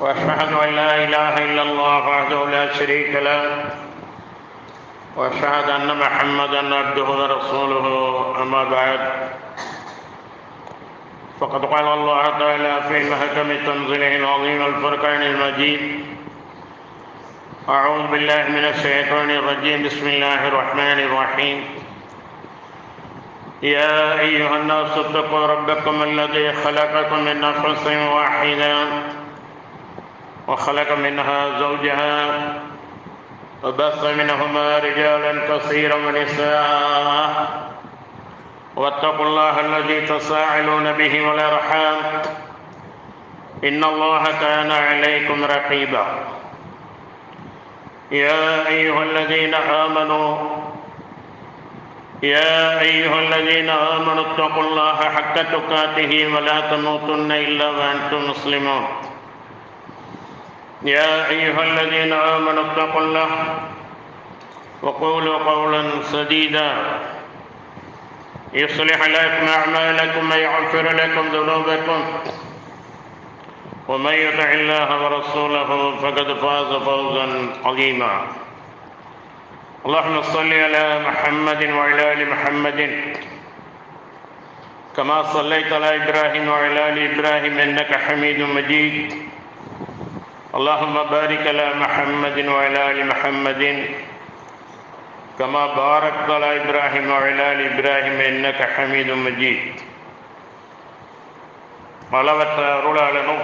وأشهد أن لا إله إلا الله وحده لا شريك له. وأشهد أن محمدا عبده ورسوله. أما بعد فقد قال الله تعالى في محكم تنزيله العظيم الفرقان المجيد أعوذ بالله من الشيطان الرجيم. بسم الله الرحمن الرحيم. يا أيها الناس اتقوا ربكم الذي خلقكم من نفس واحدة وخلق منها زوجها وبث منهما رجالا كثيرا ونساء. واتقوا الله الذي تساءلون به والأرحام. إن الله كان عليكم رقيبا. يا أيها الذين آمنوا يا أيها الذين آمنوا اتقوا الله حق تقاته ولا تموتن إلا وأنتم مسلمون. يا أيها الذين آمنوا اتقوا الله وقولوا قولا سديدا. يصلح لكم أعمالكم ويغفر لكم ذنوبكم. ومن يطع الله ورسوله فقد فاز فوزا عظيما. اللهم صل على محمد وعلى آل محمد. كما صليت على إبراهيم وعلى آل إبراهيم إنك حميد مجيد. اللهم بارك على محمد وعلى ال محمد كما باركت على ابراهيم وعلى ال ابراهيم انك حميد مجيد அளவற்ற அருளாளனும்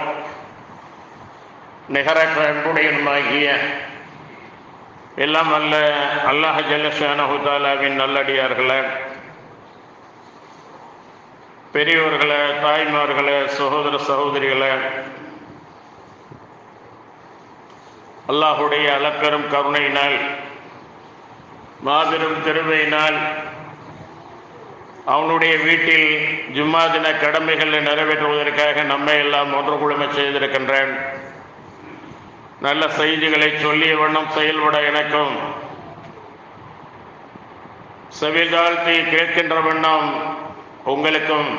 நிகரற்ற அன்புடையனுமாகிய எல்லாம் அல்ல அல்லாஹ் ஜல்லஷானஹுதாலாவின் நல்லடியார்களே பெரியோர்களே தாய்மார்களே சகோதர சகோதரிகளே அல்லாஹுடைய அளப்பெரும் கருணையினால் மாபெரும் திருமையினால் அவனுடைய வீட்டில் ஜும்மா தின கடமைகளை நிறைவேற்றுவதற்காக நம்மை எல்லாம் ஒன்று குழுமை செய்திருக்கின்றேன். நல்ல செய்திகளை சொல்லிய வண்ணம் செயல்பட எனக்கும் செவிதாழ்த்தி கேட்கின்ற வண்ணம் உங்களுக்கும்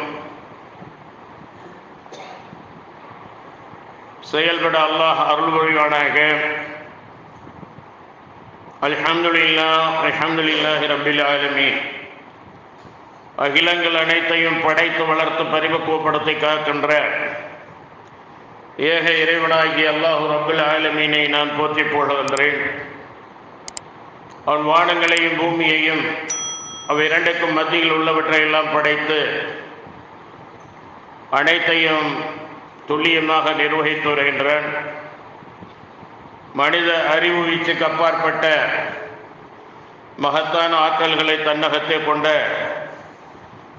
செயல்பட அல்லாஹ் அருள் புரிவானாக அல்ஹம்துலில்லா அல்ஹம்துலில்லாஹி ரபில் ஆலமி அகிலங்கள் அனைத்தையும் படைத்து வளர்த்து பரிபக்குவப்படுத்தி காக்கின்ற ஏக இறைவனாகிய அல்லாஹு ரபுல் ஆலமீனை நான் போற்றி போடுகின்றேன் அவன் வானங்களையும் பூமியையும் அவை இரண்டுக்கும் மத்தியில் உள்ளவற்றை எல்லாம் படைத்து அனைத்தையும் துல்லியமாக நிர்வகித்து வருகின்றான் மனித அறிவு வீச்சுக்கு அப்பாற்பட்ட மகத்தான ஆற்றல்களை தன்னகத்தை கொண்ட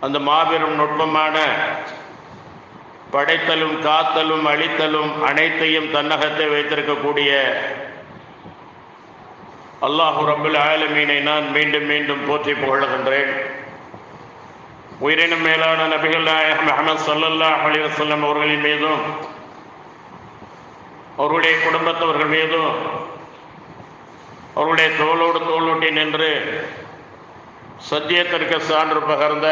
அந்த மாபெரும் நுட்பமான படைத்தலும் காத்தலும் அழித்தலும் அனைத்தையும் தன்னகத்தை வைத்திருக்கக்கூடிய அல்லாஹு ரபுல் ஆலமீனை நான் மீண்டும் மீண்டும் போற்றி புகழுகின்றேன். உயிரினும் மேலான நபிகள் நாயகம் அஹமது சல்லல்லா அலி வசல்லம் அவர்களின் மீதும் அவருடைய குடும்பத்தவர்கள் மீதும் அவருடைய தோளோடு தோளூட்டி நின்று சத்தியத்திற்கு சான்று பகர்ந்த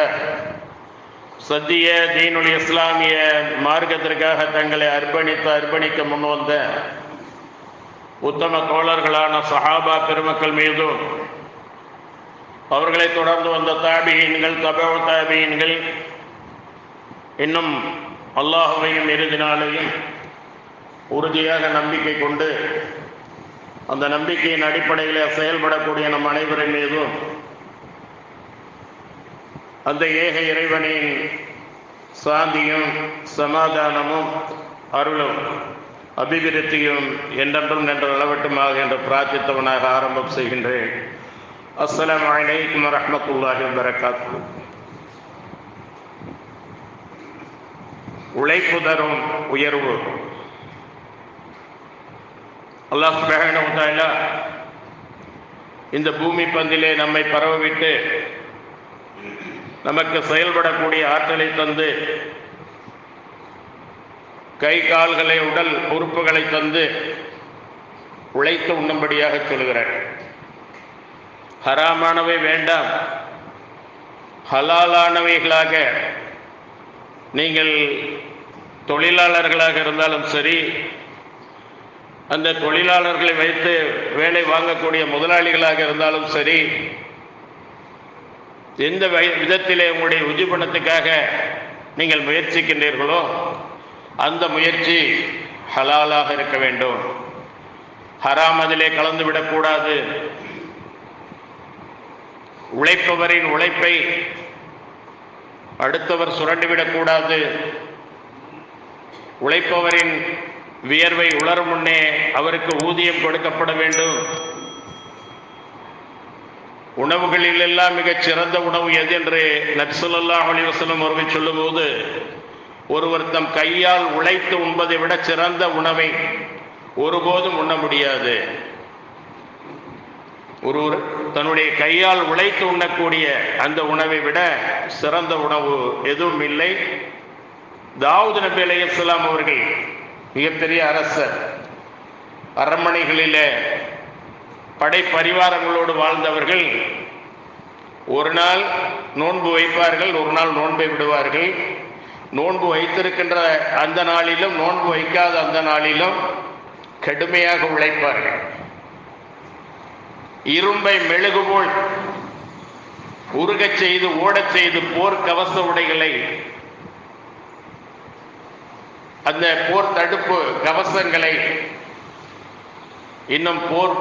சத்திய தீனுல் இஸ்லாமிய மார்க்கத்திற்காக தங்களை அர்ப்பணித்து அர்ப்பணிக்க முன்வந்த உத்தம தோழர்களான சஹாபா பெருமக்கள் மீதும் அவர்களை தொடர்ந்து வந்த தாபியன்கள் தபவ தாபியன்கள் இன்னும் அல்லாஹுவையும் இறுதி நாளையும் உறுதியாக நம்பிக்கை கொண்டு அந்த நம்பிக்கையின் அடிப்படையில் செயல்படக்கூடிய நம் அனைவரின் மீதும் அந்த ஏக இறைவனின் சாந்தியும் சமாதானமும் அருளும் அபிவிருத்தியும் என்றென்றும் நின்று நிலவட்டுமாக என்று பிரார்த்தித்தவனாக ஆரம்பம் செய்கின்றேன். السلام عليكم ورحمة الله وبركاته. உழைப்பு தரும் உயர்வு அல்லாஹ் சுப்ஹானஹு இந்த பூமி பந்திலே நம்மை பரவவிட்டு நமக்கு செயல்படக்கூடிய ஆற்றலை தந்து கை கால்களை உடல் உறுப்புகளை தந்து உழைத்து உண்ணும்படியாக சொல்கிறார் ஹராமானவை வேண்டாம். ஹலாலானவைகளாக நீங்கள் தொழிலாளர்களாக இருந்தாலும் சரி அந்த தொழிலாளர்களை வைத்து வேலை வாங்கக்கூடிய முதலாளிகளாக இருந்தாலும் சரி எந்த விதத்திலே உங்களுடைய உஜிபணத்துக்காக நீங்கள் முயற்சிக்கின்றீர்களோ அந்த முயற்சி ஹலாலாக இருக்க வேண்டும். ஹராம் அதிலே கலந்து விடக்கூடாது உழைப்பவரின் உழைப்பை அடுத்தவர் சுரண்டிவிடக்கூடாது. உழைப்பவரின் வியர்வை உலரும் முன்னே அவருக்கு ஊதியம் கொடுக்கப்பட வேண்டும். உணவுகளில் எல்லாம் மிகச் சிறந்த உணவு எது என்று நக்சல்லாஹ் அலிவசலம் அவர்கள் சொல்லும்போது ஒருவர் தம் கையால் உழைத்து உண்பதை விட சிறந்த உணவை ஒருபோதும் உண்ண முடியாது. ஒருவர் தன்னுடைய கையால் உழைத்து உண்ணக்கூடிய அந்த உணவை விட சிறந்த உணவு எதுவும் இல்லை. தாவூத் நபி அலைஹிஸ்ஸலாம் அவர்கள் மிகப்பெரிய அரசர். அரண்மனைகளிலே படை பரிவாரங்களோடு வாழ்ந்தவர்கள் ஒரு நாள் நோன்பு வைப்பார்கள் ஒரு நாள் நோன்பை விடுவார்கள். நோன்பு வைத்திருக்கின்ற அந்த நாளிலும் நோன்பு வைக்காத அந்த நாளிலும் கடுமையாக உழைப்பார்கள். இரும்பை மெழுகுபோல் உருகச் செய்து ஓடச் செய்து போர் கவச உடைகளை அந்த போர் தடுப்பு கவசங்களை இன்னும் போர்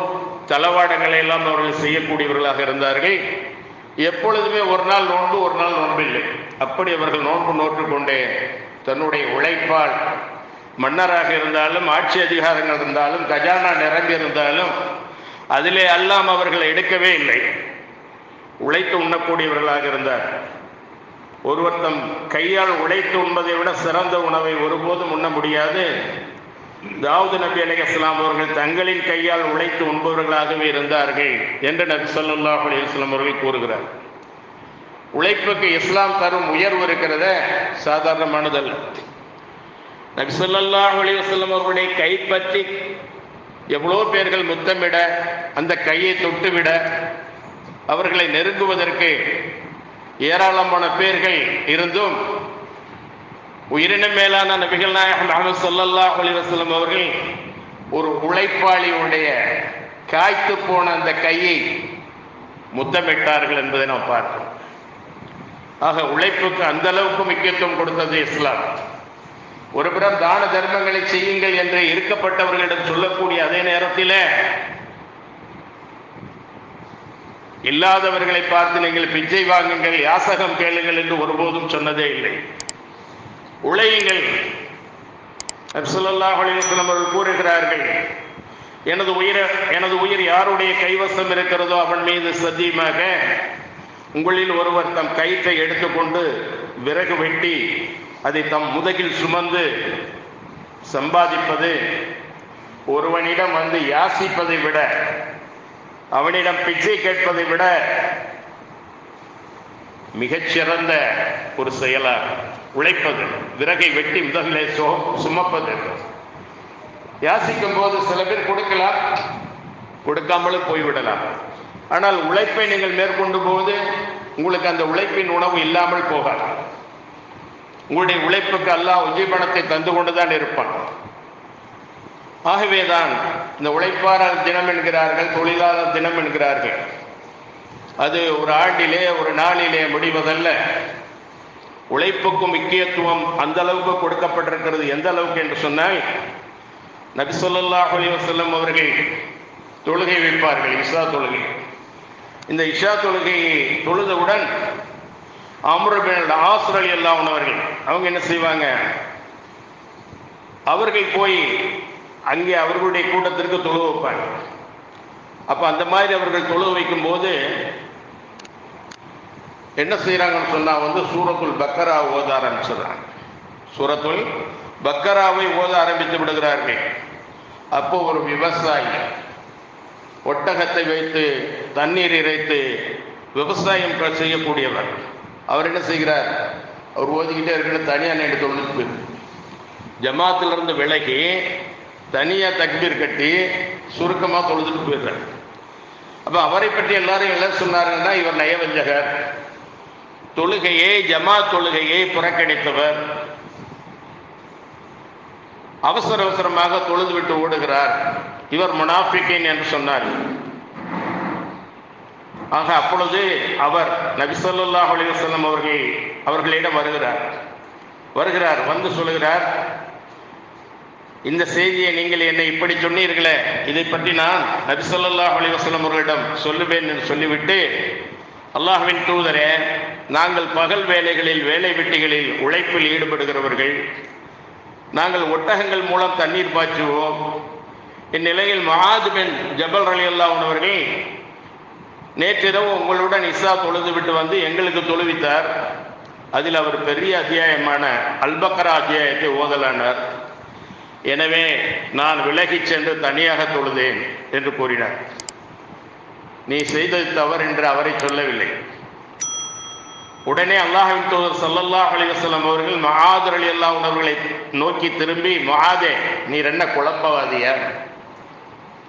தளவாடங்களை எல்லாம் அவர்கள் செய்யக்கூடியவர்களாக இருந்தார்கள். எப்பொழுதுமே ஒரு நாள் நோன்பு ஒரு நாள் நோன்பில்லை அப்படி அவர்கள் நோன்பு நோற்று கொண்டே தன்னுடைய உழைப்பால் மன்னராக இருந்தாலும் ஆட்சி அதிகாரங்கள் இருந்தாலும் கஜானா நிரம்பி இருந்தாலும் அதிலே அல்லாம் அவர்கள் எடுக்கவே இல்லை. உழைத்து உண்ணக்கூடியவர்களாக இருந்தார். ஒருவர் தம் கையால் உழைத்து உண்பதை விட சிறந்த உணவை ஒருபோதும் உண்ண முடியாது. தாவூது நபி அலி இஸ்லாம் அவர்கள் தங்களின் கையால் உழைத்து உண்பவர்களாகவே இருந்தார்கள் என்று நபி ஸல்லல்லாஹு அலி இஸ்லாம் அவர்கள் கூறுகிறார். உழைப்புக்கு இஸ்லாம் தரும் உயர்வு இருக்கிறத சாதாரணமானதல்ல. நபி ஸல்லல்லாஹு அலி இஸ்லாம் அவர்களுடைய கைப்பற்றி எவ்வளோ பேர்கள் முத்தமிட அந்த கையை தொட்டுவிட அவர்களை நெருங்குவதற்கு ஏராளமான பேர்கள் இருந்தும் உயிரினம் மேலான நபிகள் நாயகம் அகமது சொல்லல்லா அலைஹி அவர்கள் ஒரு உழைப்பாளியுடைய காய்த்து போன அந்த கையை முத்தமிட்டார்கள் என்பதை நாம் பார்க்கிறோம். ஆக உழைப்புக்கு அந்த அளவுக்கு முக்கியத்துவம் கொடுத்தது இஸ்லாம். ஒருபுறம் தான தர்மங்களை செய்யுங்கள் என்று இருக்கப்பட்டவர்களிடம் சொல்லக்கூடிய அதே நேரத்தில் இல்லாதவர்களை பார்த்து நீங்கள் பிச்சை வாங்குங்கள் யாசகம் கேளுங்கள் என்று ஒருபோதும் சொன்னதே இல்லை. உழையுங்கள். அவர்கள் கூறுகிறார்கள் எனது உயிர எனது உயிர் யாருடைய கைவசம் இருக்கிறதோ அவன் மீது சத்தியமாக உங்களில் ஒருவர் தம் கயிற்றை எடுத்துக்கொண்டு விறகு வெட்டி அதை தம் முதுகில் சுமந்து சம்பாதிப்பது ஒருவனிடம் வந்து யாசிப்பதை விட அவனிடம் பிச்சை கேட்பதை விட மிகச்சிறந்த ஒரு செயலாக உழைப்பது விறகை வெட்டி முதலிலே சோ சுமப்பது. யாசிக்கும் போது சில பேர் கொடுக்கலாம் கொடுக்காமலும் போய்விடலாம். ஆனால் உழைப்பை நீங்கள் மேற்கொண்டு போது உங்களுக்கு அந்த உழைப்பின் உணவு இல்லாமல் போகலாம் உங்களுடைய உழைப்புக்கு அல்லாஹ் உஜீபனத்தை தந்து கொண்டுதான் இருப்பான். ஆகவேதான் இந்த உழைப்பாளர் தினம் என்கிறார்கள் தொழிலாளர் தினம் என்கிறார்கள். அது ஒரு ஆண்டிலே ஒரு நாளிலே முடிவதல்ல. உழைப்புக்கும் முக்கியத்துவம் அந்த அளவுக்கு கொடுக்கப்பட்டிருக்கிறது. எந்த அளவுக்கு என்று சொன்னால் நபி ஸல்லல்லாஹு அலைஹி அவர்கள் தொழுகை வைப்பார்கள் இஷா தொழுகை. இந்த இஷா தொழுகையை தொழுதவுடன் அம்ருபின் ஆசுரல் எல்லாம் உணவர்கள் அவங்க என்ன செய்வாங்க? அவர்கள் போய் அங்கே அவர்களுடைய கூட்டத்திற்கு தொழு வைப்பாங்க. அப்ப அந்த மாதிரி அவர்கள் தொழு வைக்கும் போது என்ன செய்யறாங்கன்னு சொன்னா வந்து சூரத்துல் பக்கரா ஓத ஆரம்பிச்சிடுறாங்க. சூரத்துல் பக்கராவை ஓத ஆரம்பித்து விடுகிறார்கள். அப்போ ஒரு விவசாயி ஒட்டகத்தை வைத்து தண்ணீர் இறைத்து விவசாயம் செய்யக்கூடியவர். அவர் என்ன செய்கிறார்? அவர் ஓதிக்கிட்டே இருக்கிற தனியாக நேற்று தொழுது ஜமாத்திலிருந்து விலகி தனியாக தக்பீர் கட்டி சுருக்கமாக தொழுதுட்டு போயிடுறார். அப்போ அவரை பற்றி எல்லாரும் என்ன சொன்னாருன்னா இவர் நயவஞ்சகர். தொழுகையை ஜமா தொழுகையை புறக்கணித்தவர். அவசர அவசரமாக தொழுது விட்டு ஓடுகிறார். இவர் முனாஃபிகின் என்று சொன்னார். ஆக அப்பொழுது அவர் நபி ஸல்லல்லாஹு அவர்கள் அவர்களிடம் வருகிறார். வருகிறார் வந்து சொல்லுகிறார் இந்த செய்தியை நீங்கள் என்னை இப்படி சொன்னீர்களே இதை பற்றி நான் நபி ஸல்லல்லாஹு அவர்களிடம் சொல்லுவேன் என்று சொல்லிவிட்டு அல்லாஹ்வின் தூதரே நாங்கள் பகல் வேலைகளில் வேலை வெட்டிகளில் உழைப்பில் ஈடுபடுகிறவர்கள் நாங்கள் ஒட்டகங்கள் மூலம் தண்ணீர் பாய்ச்சுவோம். இந்நிலையில் மகாது பின் ஜபல் அலி அல்லாஹ் அவர்கள் நேற்றிரவு உங்களுடன் இசா தொழுது விட்டு வந்து எங்களுக்கு தொழுவித்தார். அதில் அவர் பெரிய அத்தியாயமான அல்பக்கரா அத்தியாயத்தை ஓதலானார். எனவே நான் விலகிச் சென்று தனியாக தொழுதேன் என்று கூறினார். நீ செய்தது தவறு என்று அவரை சொல்லவில்லை. உடனே அல்லாஹின் தோதர் ஸல்லல்லாஹு அலைஹி அவர்கள் மஆத் ரலியல்லாஹு அன்ஹு நோக்கி திரும்பி மகாதே நீர் என்ன குழப்பவாதியா?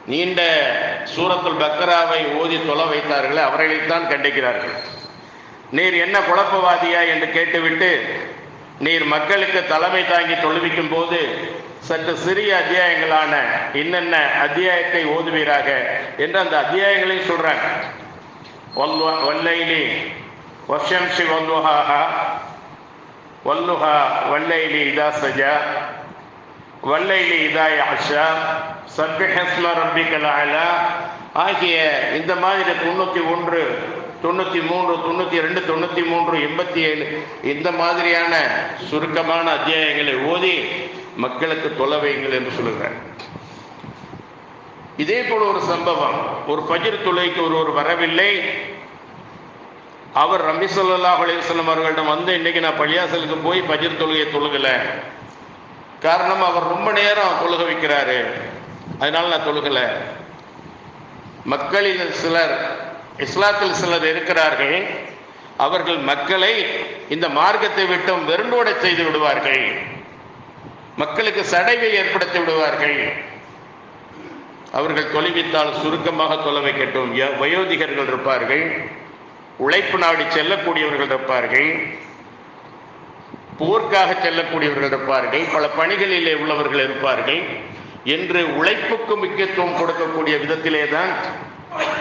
நீண்ட சூரத்துல் பக்கராவை ஓதி தொலை வைத்தார்களே அவர்களைத்தான் கண்டிக்கிறார்கள். நீர் என்ன குழப்பவாதியா என்று கேட்டுவிட்டு நீர் மக்களுக்கு தலைமை தாங்கி தொழுவிக்கும் போது சற்று சிறிய அத்தியாயங்களான என்னென்ன அத்தியாயத்தை ஓதுவீராக என்று அந்த அத்தியாயங்களையும் சொல்றாங்க. வல்லைலி வஷம்சி வல்லுஹாஹா வல்லுஹா வல்லைலி இதா சஜா வல்லைலி இதா யாஷா சப்பிஹஸ்ம ரப்பிக்கல் அலா ஆகிய இந்த மாதிரி தொண்ணூற்றி ஒன்று தொண்ணூற்றி மூன்று தொண்ணூற்றி ரெண்டு தொண்ணூற்றி மூன்று எண்பத்தி ஏழு இந்த மாதிரியான சுருக்கமான அத்தியாயங்களை ஓதி மக்களுக்கு தொலை வையுங்கள் என்று சொல்லுகிறார். இதே போல ஒரு சம்பவம். ஒரு பஜிர் துளைக்கு ஒருவர் வரவில்லை. அவர் ரம்பி ஸல்லல்லாஹு அவர்களிடம் வந்து இன்னைக்கு நான் பள்ளியாசலுக்கு போய் பஜிர் தொழுகையை தொழுகலை. காரணம் அவர் ரொம்ப நேரம் தொழுக வைக்கிறாரு. அதனால நான் தொழுகலை மக்களில் சிலர் இஸ்லாத்தில் சிலர் இருக்கிறார்கள். அவர்கள் மக்களை இந்த மார்க்கத்தை விட்டும் வெறுண்டோட செய்து விடுவார்கள். மக்களுக்கு சடைவை ஏற்படுத்தி விடுவார்கள். அவர்கள் தொலைவித்தால் சுருக்கமாக தொலை வைக்கட்டும். வயோதிகர்கள் இருப்பார்கள். உழைப்பு நாடி செல்லக்கூடியவர்கள் இருப்பார்கள். போர்க்காக செல்லக்கூடியவர்கள் இருப்பார்கள். பல பணிகளிலே உள்ளவர்கள் இருப்பார்கள். என்று உழைப்புக்கு முக்கியத்துவம் கொடுக்கக்கூடிய விதத்திலே தான்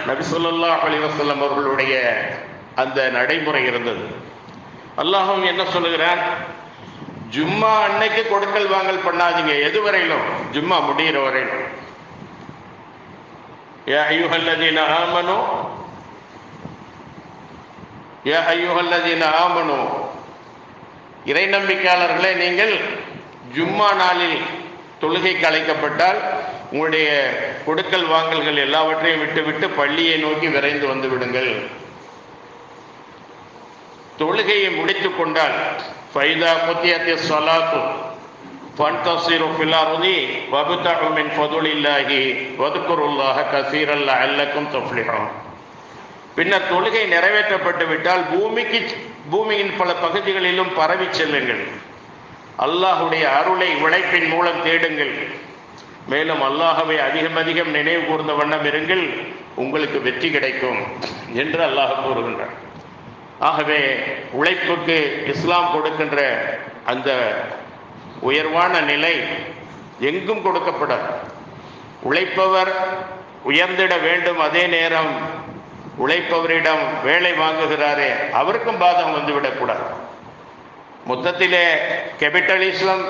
நபி ஸல்லல்லாஹு அவர்களுடைய அந்த நடைமுறை இருந்தது. அல்லாஹும் என்ன சொல்லுகிறார்? ஜும்மா அன்னைக்கு கொடுக்கல் வாங்கல் பண்ணாதீங்க. எது வரையிலும்? ஜும்மா முடிகிற வரையிலும். யா ஐயுஹல்லதீன ஆமனு ஏ ஐயுஹல்லதீன ஆமனு. இறை நம்பிக்கையாளர்களே நீங்கள் ஜும்மா நாளில் தொழுகைக்கு அழைக்கப்பட்டால் உங்களுடைய கொடுக்கல் வாங்கல்கள் எல்லாவற்றையும் விட்டுவிட்டு பள்ளியை நோக்கி விரைந்து வந்து விடுங்கள். தொழுகையை முடித்துக் கொண்டால் ஃபைதா குத்தியத்தி ஸலாத்து ஃபன்தஸிரு ஃபில் அர்தி வப்தஉ மின் ஃபதுலில்லாஹி வذ்குருல்லாஹ கஸீரன் லஅல்லக்கும் துஃப்லிஹூன். பின்னர் தொழுகை நிறைவேற்றப்பட்டு விட்டால் பூமிக்கு பூமியின் பல பகுதிகளிலும் பரவி செல்லுங்கள். அல்லாஹுடைய அருளை உழைப்பின் மூலம் தேடுங்கள். மேலும் அல்லாஹவை அதிகம் அதிகம் நினைவு கூர்ந்த வண்ணம் இருங்கள். உங்களுக்கு வெற்றி கிடைக்கும் என்று அல்லாஹ் கூறுகின்றார் ஆகவே உழைப்புக்கு இஸ்லாம் கொடுக்கின்ற அந்த உயர்வான நிலை எங்கும் கொடுக்கப்படாது. உழைப்பவர் உயர்ந்திட வேண்டும். அதே நேரம் உழைப்பவரிடம் வேலை வாங்குகிறாரே அவருக்கும் பாதகம் வந்துவிடக்கூடாது. மொத்தத்திலே கேபிட்டலிசம்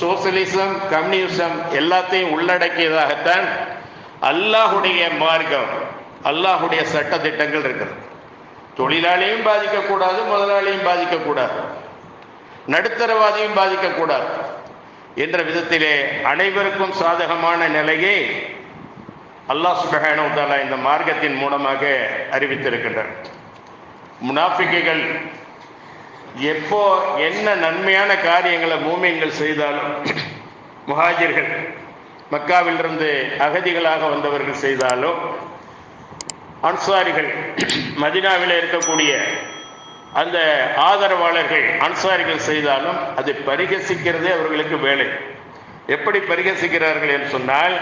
சோசியலிசம் கம்யூனிசம் எல்லாத்தையும் உள்ளடக்கியதாகத்தான் அல்லாஹுடைய மார்க்கம் அல்லாஹுடைய சட்ட திட்டங்கள் இருக்கிறது தொழிலாளியும் பாதிக்கக்கூடாது முதலாளியும் பாதிக்கக்கூடாது. நடுத்தரவாதியும் பாதிக்கக்கூடாது. என்ற விதத்திலே அனைவருக்கும் சாதகமான நிலையை அல்லாஹ் சுபஹானஹு இந்த மார்க்கத்தின் மூலமாக அறிவித்திருக்கின்றார். முனாஃபிக்குகள் எப்போ என்ன நன்மையான காரியங்களை மூமியங்கள் செய்தாலும் முஹாஜிர்கள் மக்காவிலிருந்து அகதிகளாக வந்தவர்கள் செய்தாலும் அன்சாரிகள் மதினாவில் இருக்கக்கூடிய அந்த ஆதரவாளர்கள் அன்சாரிகள் செய்தாலும் அதை பரிகசிக்கிறதே அவர்களுக்கு வேலை. எப்படி பரிகசிக்கிறார்கள் என்று சொன்னால்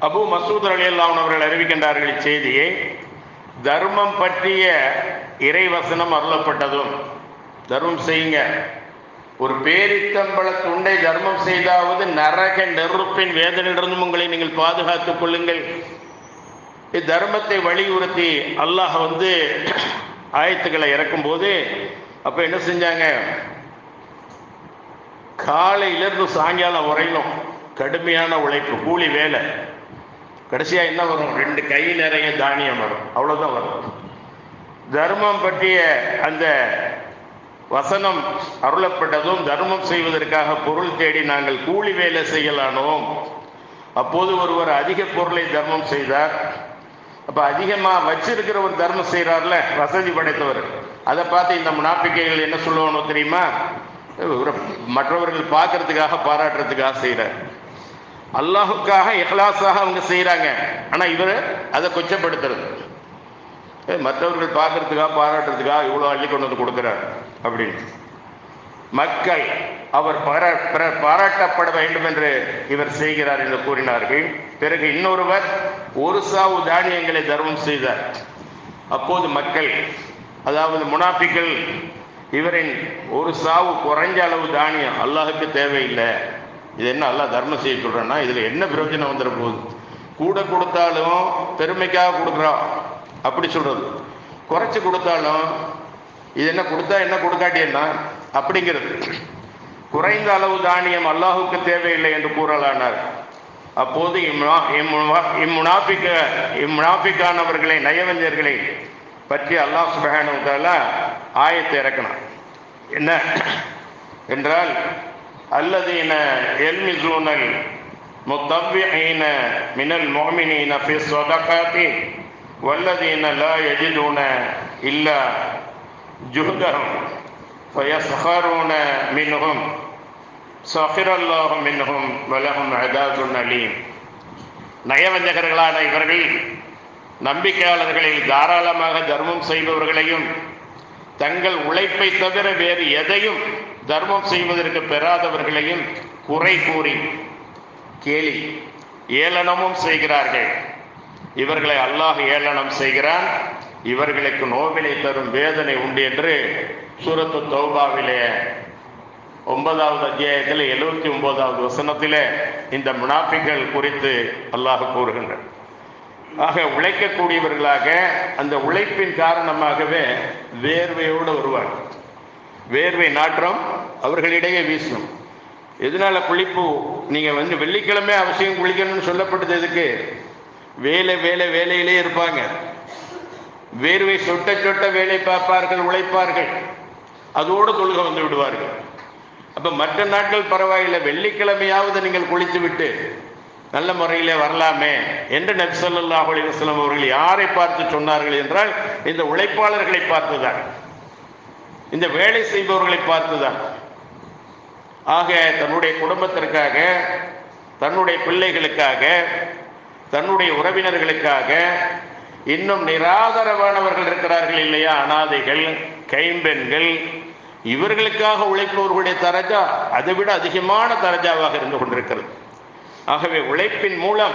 அபு மசூத் அலி அல்லாமன் அவர்கள் அறிவிக்கின்றார்கள் செய்தியை தர்மம் பற்றிய இறைவசனம் அருளப்பட்டதும். தர்மம் செய்யுங்க. ஒரு பேரித்தம்பள துண்டை தர்மம் செய்தாவது நரக நெருப்பின் வேதனையிலிருந்தும் உங்களை நீங்கள் பாதுகாத்துக் கொள்ளுங்கள். இத்தர்மத்தை வலியுறுத்தி அல்லாஹ் வந்து ஆயத்துக்களை இறக்கும்போது அப்ப என்ன செஞ்சாங்க? காலையிலிருந்து சாயங்காலம் வரையிலும் கடுமையான உழைப்பு கூலி வேலை. கடைசியா என்ன வரும்? ரெண்டு கை நிறைய தானியம் வரும். அவ்வளவுதான் வரும். தர்மம் பற்றிய அந்த வசனம் அருளப்பட்டதும் தர்மம் செய்வதற்காக பொருள் தேடி நாங்கள் கூலி வேலை செய்யலானோம். அப்போது ஒருவர் அதிக பொருளை தர்மம் செய்தார். அப்ப அதிகமா வச்சிருக்கிறவர் தர்மம் செய்யறாருல வசதி படைத்தவர். அதை பார்த்து இந்த முனாப்பிக்கைகள் என்ன சொல்லுவானோ தெரியுமா? மற்றவர்கள் பார்க்கறதுக்காக பாராட்டுறதுக்காக செய்கிறார் அல்லாஹுக்காக இஹ்லாஸாக அவங்க செய்கிறாங்க ஆனால் இவர் அதை கொச்சப்படுத்துறது. ஏ, மற்றவர்கள் பார்க்கறதுக்காக பாராட்டுறதுக்காக இவ்வளோ அள்ளி கொண்டு வந்து கொடுக்குறார் அப்படின்னு. மக்கள் அவர் பாரா- பாராட்டப்பட வேண்டும் என்று இவர் செய்கிறார் என்று கூறினார்கள். பிறகு இன்னொருவர் ஒரு சாவு தானியங்களை தர்மம் செய்தார். அப்போது மக்கள் அதாவது முனாஃபிகள் இவரின் ஒரு சாவு குறைஞ்ச அளவு தானியம் அல்லாஹுக்கு தேவையில்லை. இது என்ன நல்லா தர்மம் செய்ய சொல்கிறேன்னா இதில் என்ன பிரயோஜனம் வந்துட போகுது? கூட கொடுத்தாலும் பெருமைக்காக கொடுக்குறோம் அப்படி சொல்கிறது குறைச்சி கொடுத்தாலும் இது என்ன கொடுத்தா என்ன கொடுக்காட்டி என்ன அப்படிங்கிறது. குறைந்த அளவு தானியம் அல்லாஹுக்கு தேவையில்லை என்று கூறலானார். அப்போது இம்முனா- இம்முனாபிக்க இம்முனாபிக்கானவர்களை நயவஞ்சர்களை பற்றி அல்லாஹ் சுபஹானஹு ஆயத்தை இறக்கணும் என்ன? என்றால் அல்லதீன எல்மிசூனல் முத்தவ்விஈன மினல் முஃமினீன ஃபி ஸதகாத்தி வல்லதீன லா யஜிதுன இல்லா ஜுஹதஹும் فيسخرون منهم سخر الله منهم ولهم عذاب أليم நயவஞ்சகர்களான இவர்கள் நம்பிக்கையாளர்களில் தாராளமாக தர்மம் செய்பவர்களையும் தங்கள் உழைப்பை தவிர வேறு எதையும் தர்மம் செய்வதற்கு பெறாதவர்களையும் குறை கூறி கேலி ஏளனமும் செய்கிறார்கள். இவர்களை அல்லாஹ் ஏளனம் செய்கிறான். இவர்களுக்கு நோவிலை தரும் வேதனை உண்டு என்று சூரத்து தௌபாவிலே ஒன்பதாவது அத்தியாயத்தில் எழுபத்தி ஒன்பதாவது வசனத்தில் இந்த முனாஃபிகள் குறித்து அல்லாஹ் கூறுகின்றார் ஆக உழைக்கக்கூடியவர்களாக அந்த உழைப்பின் காரணமாகவே வேர்வையோடு வருவார்கள். வேர்வை நாற்றம் அவர்களிடையே வீசும். எதனால குளிப்பு நீங்கள் வந்து வெள்ளிக்கிழமை அவசியம் குளிக்கணும்னு சொல்லப்பட்டது எதுக்கு? வேலை வேலை வேலையிலே இருப்பாங்க. வேர்வை சொட்ட சொட்ட வேலை பார்ப்பார்கள் உழைப்பார்கள். அதோடு தொழுக வந்து விடுவார்கள். அப்போ மற்ற நாட்கள் பரவாயில்லை. வெள்ளிக்கிழமையாவது நீங்கள் குளித்து விட்டு நல்ல முறையிலே வரலாமே என்று நபி ஸல்லல்லாஹு அலைஹி அவர்கள் யாரை பார்த்து சொன்னார்கள் என்றால் இந்த உழைப்பாளர்களை பார்த்துதான். இந்த வேலை செய்பவர்களை பார்த்துதான். ஆக தன்னுடைய குடும்பத்திற்காக தன்னுடைய பிள்ளைகளுக்காக தன்னுடைய உறவினர்களுக்காக இன்னும் நிராதரவானவர்கள் இருக்கிறார்கள் இல்லையா? அனாதைகள் கைம்பெண்கள் இவர்களுக்காக உழைப்பவர்களுடைய தரஜா அதை விட அதிகமான தரஜாவாக இருந்து கொண்டிருக்கிறது. ஆகவே உழைப்பின் மூலம்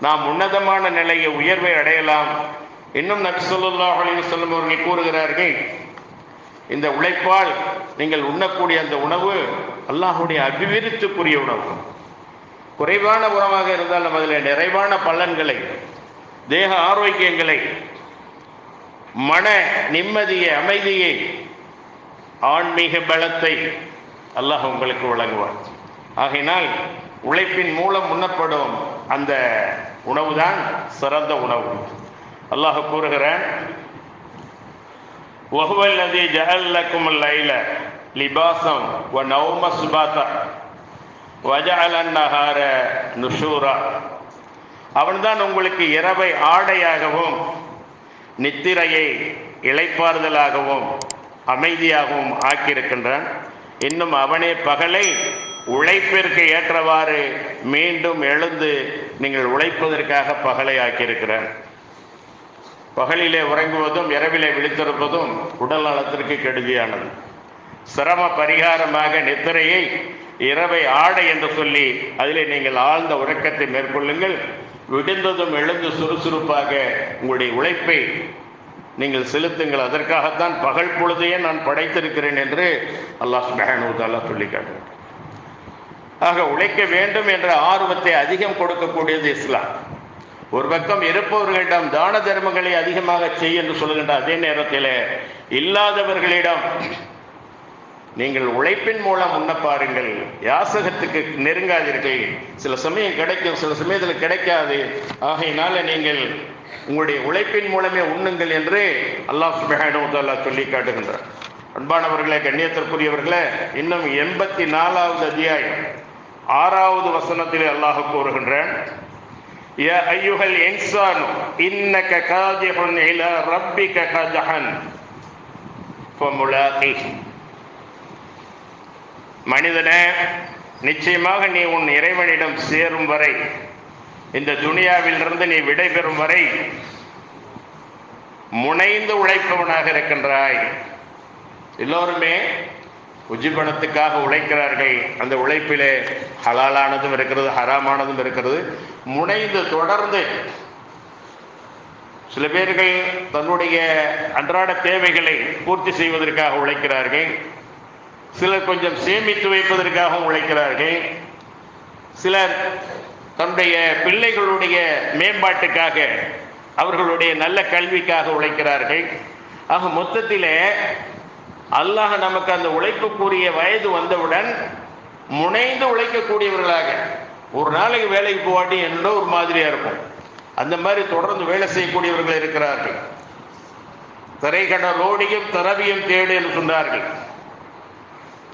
நாம் உன்னதமான நிலையை உயர்வை அடையலாம். இன்னும் நபி ஸல்லல்லாஹு அலைஹி வஸல்லம் அவர்கள் கூறுகிறார்கள் இந்த உழைப்பால் நீங்கள் உண்ணக்கூடிய அந்த உணவு அல்லாஹுடைய அபிவிருத்திக்குரிய உணவு. குறைவான உணவாக இருந்தாலும் அதில் நிறைவான பலன்களை தேக ஆரோக்கியங்களை மன நிம்மதியை அமைதியை ஆன்மீக பலத்தை அல்லாஹ் உங்களுக்கு வழங்குவார் ஆகையினால் உழைப்பின் மூலம் உண்ணப்படும் அந்த உணவுதான் சிறந்த உணவு. அல்லாஹ் கூறுகிறான் وهو الذي جعل لكم الليل لباسا ونوم سباتا وجعل النهار نشورا அவன்தான் உங்களுக்கு இரவை ஆடையாகவும் நித்திரையை இளைப்பாறுதலாகவும் அமைதியாகவும் ஆக்கியிருக்கின்றான் இன்னும் அவனே பகலை உழைப்பிற்கு ஏற்றவாறு மீண்டும் எழுந்து நீங்கள் உழைப்பதற்காக பகலை ஆக்கியிருக்கிறார் பகலிலே உறங்குவதும் இரவிலே விழித்திருப்பதும் உடல் நலத்திற்கு கெடுதியானது. சிரம பரிகாரமாக நித்திரையை இரவை ஆடை என்று சொல்லி அதிலே நீங்கள் ஆழ்ந்த உறக்கத்தை மேற்கொள்ளுங்கள். விடுந்ததும் எழுந்து சுறுசுறுப்பாக உங்களுடைய உழைப்பை நீங்கள் செலுத்துங்கள். அதற்காகத்தான் பகல் பொழுதையே நான் படைத்திருக்கிறேன் என்று அல்லாஹ் சுபஹானு சொல்லி காட்டுகிறார் ஆக உழைக்க வேண்டும் என்ற ஆர்வத்தை அதிகம் கொடுக்கக்கூடியது இஸ்லாம். ஒரு பக்கம் இருப்பவர்களிடம் தான தர்மங்களை அதிகமாக செய் என்று சொல்லுகின்ற அதே நேரத்தில் இல்லாதவர்களிடம் நீங்கள் உழைப்பின் மூலம் உண்ண பாருங்கள். யாசகத்துக்கு நெருங்காதீர்கள். சில சமயம் கிடைக்கும் சில சமயத்தில் கிடைக்காது. ஆகையினால நீங்கள் உங்களுடைய உழைப்பின் மூலமே உண்ணுங்கள் என்று அல்லாஹ் சுபஹானு சொல்லி காட்டுகின்றார். அன்பானவர்களே கண்ணியத்திற்குரியவர்களே இன்னும் எண்பத்தி நாலாவது அத்தியாயம் ஆறாவது வசனத்தில் அல்லாஹ் கூறுகின்றேன் يا أيها الإنسان إنك كادح إلى ربك كدحا فملاقيه மனிதனே நிச்சயமாக நீ உன் இறைவனிடம் சேரும் வரை இந்த துனியாவிலிருந்து நீ விடைபெறும் வரை முனைந்து உழைப்பவனாக இருக்கின்றாய் எல்லோருமே உஜிபணத்துக்காக உழைக்கிறார்கள். அந்த உழைப்பிலே ஹலாலானதும் இருக்கிறது ஹராமானதும் இருக்கிறது. முனைந்து தொடர்ந்து சில பேர்கள் தன்னுடைய அன்றாட தேவைகளை பூர்த்தி செய்வதற்காக உழைக்கிறார்கள். சிலர் கொஞ்சம் சேமித்து வைப்பதற்காகவும் உழைக்கிறார்கள். சிலர் தன்னுடைய பிள்ளைகளுடைய மேம்பாட்டுக்காக அவர்களுடைய நல்ல கல்விக்காக உழைக்கிறார்கள். ஆக மொத்தத்திலே அல்லாஹ் நமக்கு அந்த உழைப்புக்குரிய வயது வந்தவுடன் முனைந்து உழைக்கக்கூடியவர்களாக ஒரு நாளைக்கு வேலைக்கு போவாட்டி என்ன ஒரு மாதிரியா இருக்கும். அந்த மாதிரி தொடர்ந்து வேலை செய்யக்கூடியவர்கள் இருக்கிறார்கள். திரைக்கட ரோடியும் தரவியும் தேடு என்று சொன்னார்கள்.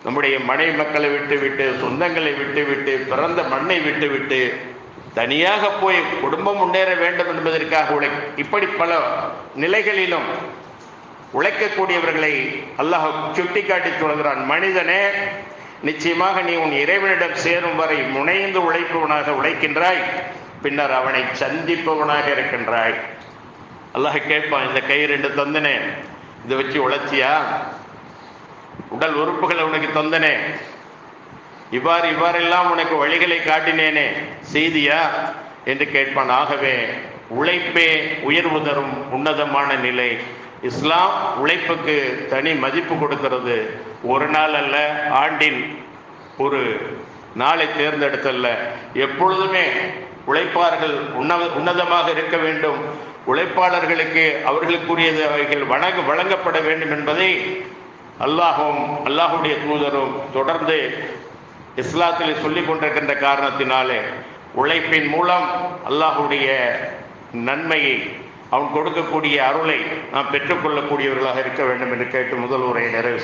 நம்முடைய மனைவி மக்களை விட்டு விட்டு சொந்தங்களை விட்டு விட்டு பிறந்த மண்ணை விட்டு விட்டு தனியாக போய் குடும்பம் முன்னேற வேண்டும் என்பதற்காக உழை இப்படி பல நிலைகளிலும் உழைக்கக்கூடியவர்களை அல்லாஹ் சுட்டிக்காட்டி சொல்கிறான் மனிதனே நிச்சயமாக நீ உன் இறைவனிடம் சேரும் வரை முனைந்து உழைப்பவனாக உழைக்கின்றாய் பின்னர் அவனை சந்திப்பவனாக இருக்கின்றாய். அல்லாஹ் கேட்பான் இந்த கை ரெண்டு தந்தனே இதை வச்சு உழைச்சியா? உடல் உறுப்புகளை உனக்கு தந்தனே இவ்வாறு இவ்வாறெல்லாம் உனக்கு வழிகளை காட்டினேனே செய்தியா? என்று கேட்பான். ஆகவே உழைப்பே உயர்வு தரும் உன்னதமான நிலை. இஸ்லாம் உழைப்புக்கு தனி மதிப்பு கொடுக்கிறது ஒரு நாள் அல்ல ஆண்டின் ஒரு நாளை தேர்ந்தெடுத்தல்ல. எப்பொழுதுமே உழைப்பார்கள் உன்ன உன்னதமாக இருக்க வேண்டும். உழைப்பாளர்களுக்கு அவர்களுக்குரியது அவைகள் வழங்க வழங்கப்பட வேண்டும் என்பதை அல்லாஹும் அல்லாஹுடைய தூதரும் தொடர்ந்து இஸ்லாத்தில் சொல்லிக் கொண்டிருக்கின்ற காரணத்தினாலே உழைப்பின் மூலம் அல்லாஹுடைய நன்மையை அவன் கொடுக்கக்கூடிய அருளை நாம் பெற்றுக்கொள்ளக்கூடியவர்களாக இருக்க வேண்டும் என்று கேட்டு முதல் உரையை நிறைவு